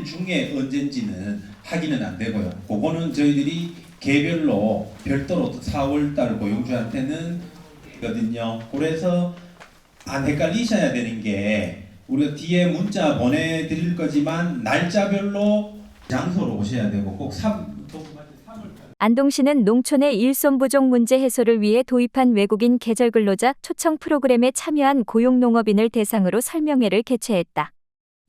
3일 중에 언젠지는 확인은 안 되고요. 그거는 저희들이 개별로 별도로 4월달 고용주한테는 거든요. 그래서 안 헷갈리셔야 되는 게 우리가 뒤에 문자 보내드릴 거지만 날짜별로 장소로 오셔야 되고 꼭 3, 또 3월 안동시는 농촌의 일손 부족 문제 해소를 위해 도입한 외국인 계절 근로자 초청 프로그램에 참여한 고용농업인을 대상으로 설명회를 개최했다.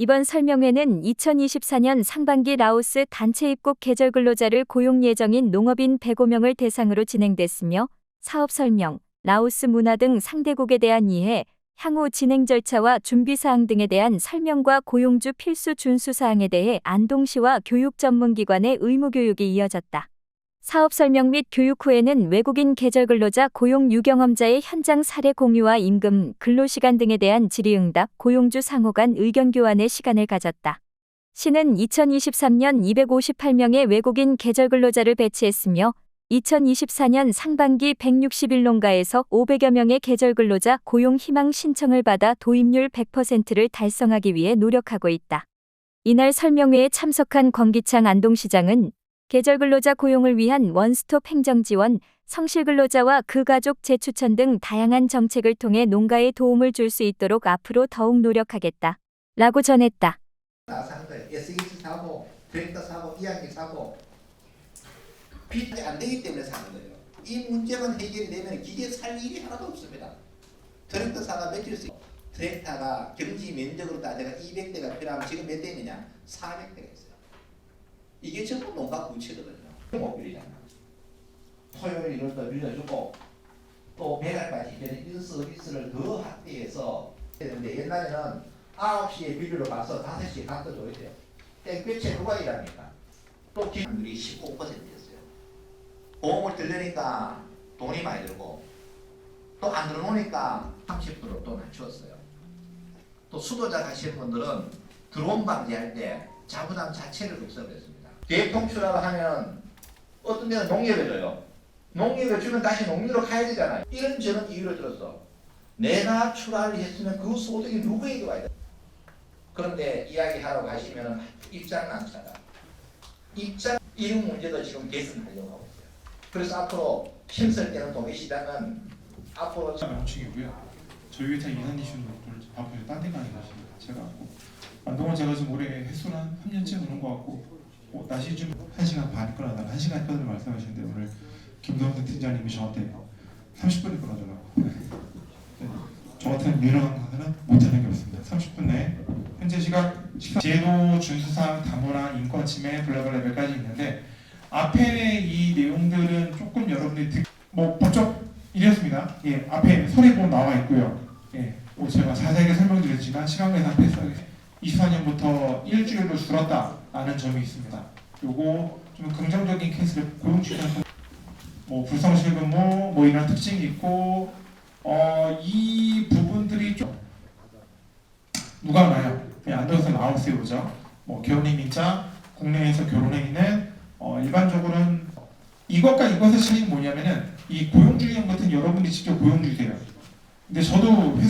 이번 설명회는 2024년 상반기 라오스 단체 입국 계절 근로자를 고용 예정인 농업인 105명을 대상으로 진행됐으며 사업 설명, 라오스 문화 등 상대국에 대한 이해, 향후 진행 절차와 준비 사항 등에 대한 설명과 고용주 필수 준수 사항에 대해 안동시와 교육 전문 기관의 의무 교육이 이어졌다. 사업 설명 및 교육 후에는 외국인 계절 근로자 고용 유경험자의 현장 사례 공유와 임금, 근로시간 등에 대한 질의응답, 고용주 상호 간 의견 교환의 시간을 가졌다. 시는 2023년 258명의 외국인 계절 근로자를 배치했으며 2024년 상반기 160일 농가에서 500여 명의 계절 근로자 고용 희망 신청을 받아 도입률 100%를 달성하기 위해 노력하고 있다. 이날 설명회에 참석한 권기창 안동시장은 계절 근로자 고용을 위한 원스톱 행정 지원, 성실 근로자와 그 가족 재추천 등 다양한 정책을 통해 농가에 도움을 줄 수 있도록 앞으로 더욱 노력하겠다. 라고 전했다. 디렉터가 경지 면적으로 따져가 200대가 필요하면 지금 몇 대느냐? 400대가 있어요. 이게 전부 농가 구치거든요. 목요일이잖아. 토요일 이럴 때 빌려주고 또 배달까지 되는 일 서비스를 더 확대해서 되는데 옛날에는 9시에 비료로 가서 5시에 갖다 줘야 돼요. 땡볕에 누가 일합니까? 또 기율이 15%였어요. 보험을 들려니까 돈이 많이 들고 또 안 들어놓으니까 30%또 낮추었어요. 또 수도자 가시는 분들은 드론 방지할 때 자부담 자체를 없애버렸습니다. 대통 출하를 하면 어떤 데는 농협에 줘요. 농협에 주면 다시 농민으로 가야 되잖아요. 이런 저는 이유를 들었어. 내가 출하를 했으면 그 소득이 누구에게 와야 돼? 그런데 이야기하러 가시면 입장 난차다. 입장 이런 문제도 지금 개선하려고 하고 있어요. 그래서 앞으로 신설 때는 동해시장은 앞으로 명칭이고요. 저희 회사 이사님이시는 분들 바쁘게 딴데 가는 가시니까 제가 고 안동은 제가 지금 올해 횟수는 한 3년째 오는 것 같고 어, 날씨 좀 1시간 반 끌어다가 1시간 끌어 말씀하시는데 오늘 김동현 팀장님이 저한테 30분을 끌어달라고 네. 저 같은 유능한 강사는 못하는 게 없습니다. 30분 내에 현재 시각 제도 준수상 다문화 인권 침해 몇 가지 있는데 앞에 이 내용들은 조금 여러분들이 듣, 뭐 법적 이랬습니다. 예, 앞에 서류도 나와 있고요. 예, 뭐 제가 자세하게 설명드렸지만 시간 계산 패스하게 24년부터 일주일로 줄었다 라는 점이 있습니다. 요거 좀 긍정적인 케이스를 고용주장 뭐 불성실 근무 뭐 이런 특징이 있고 어, 이 부분들이 좀 누가 나요? 예, 안동에서 나오세요, 그죠? 뭐 결혼행위자, 국내에서 결혼행위는 어, 일반적으로는 이것과 이것의 차이는 뭐냐면은 이 고용주의형 같은 여러분이 직접 고용주세요. 근데 저도 회사